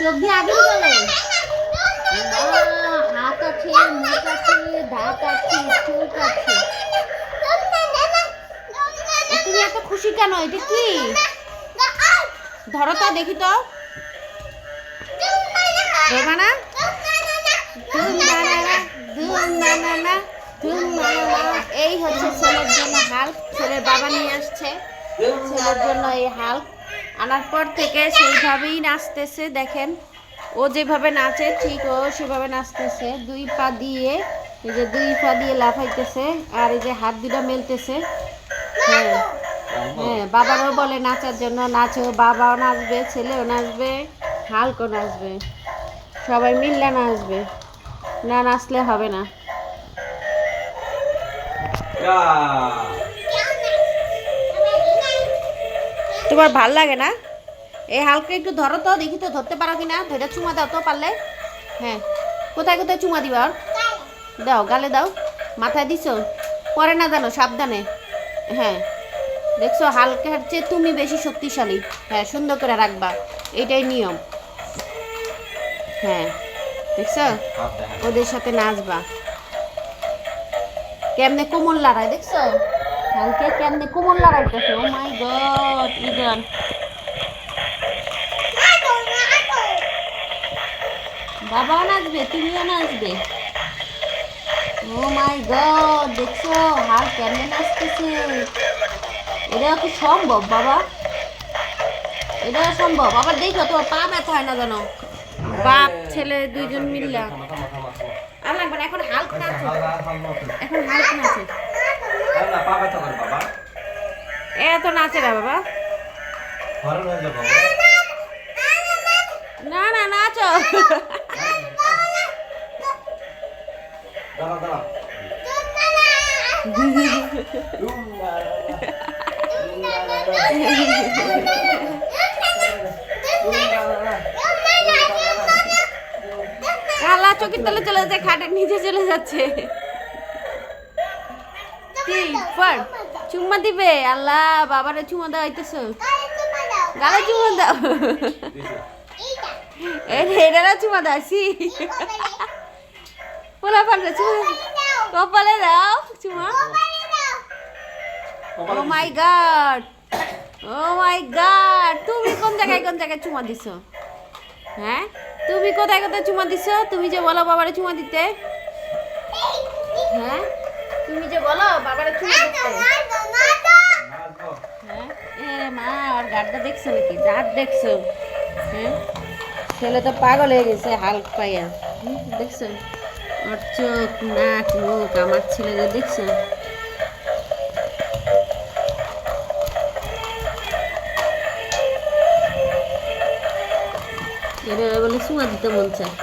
চোখ দিয়ে আগে বলে হাত আছে মুখ আছে দাঁত আছে চোখ আছে তুমি এত খুশি কেন এটা কি ধরো তো দেখি তো ধরবা না এই হচ্ছে ছেলের জন্য হাল্ক ছেলের বাবা নিয়ে আসছে ছেলের জন্য এই হাল্ক আনার পর থেকে সেইভাবেই নাচতেছে, দেখেন। ও যেভাবে নাচে, ঠিক ও সেভাবে নাচতেছে। দুই পা দিয়ে, এই যে দুই পা দিয়ে লাফাইতেছে আর এই যে হাত দুটা মেলতেছে। হ্যাঁ হ্যাঁ বাবারও বলে নাচার জন্য, নাচো বাবাও নাচবে, ছেলেও নাচবে, হালকও নাচবে। সবাই মিললে নাচবে। না নাচলে হবে না। তোমার ভালো লাগে না? এই হালকা একটু ধরো তো, দেখি তো ধরতে পারো কি না ধরে চুমা দাও তো পারলে। হ্যাঁ। কোথায় কোথায় চুমা দিবা? দাও, গালে দাও। মাথায় দিছো? পরে না জানো, সাবধানে। হ্যাঁ। দেখছ হালকার চেয়ে তুমি বেশি শক্তিশালী। হ্যাঁ সুন্দর করে রাখবা। এটাই নিয়ম। হ্যাঁ। দেখছ? ওদের সাথে নাচবা। কেমনে কোমল লড়াই, দেখছ? হালকে কেমনে কোমল লড়াইতেছে? ও মাই গড ইদান বাবাও নাচবে তুমিও নাচবে। ও মাই গড দেখছ হাল কেমনে নাচতেছে? এটা কি সম্ভব বাবা? এটা সম্ভব। আবার দেখো তোমার পা ব্যথা হয় না জানো বাপ ছেলে দুইজন মিললা আর লাগবে না এখন হালক নাচো। এখন হালক নাচো। এত নাচে না বাবা। না না নাচো। আল্লাহ চোখের তলে চলে যাচ্ছে খাটের নিচে চলে যাচ্ছে। ফর চুম্মা দিবে। আল্লাহ বাবারে চুমা হইতেছ গালে চুমা দাও। এটারা চুমা দাও সি পোলা পারবে চুমা কপালে দাও চুমা ও মাই গড ও মাই গড তুমি কোন জায়গায় কোন জায়গায় চুমা দিছো? হ্যাঁ? তুমি কোথায় কোথায় চুমা দিছো? তুমি যে বলো বাবারে চুমা দিতে। হ্যাঁ? তুমি যে বলো, বাবারে দিতে হ্যাঁ? মা, আর দেখছ দেখছ। হ্যাঁ? ছেলে তো পাগল হয়ে গেছে, হাল্ক পাইয়া। দেখছ? ওর চোখ, নাক, মুখ, আমার ছেলেদের দেখছ? এরা বলে চুমা দিতে মন চায়।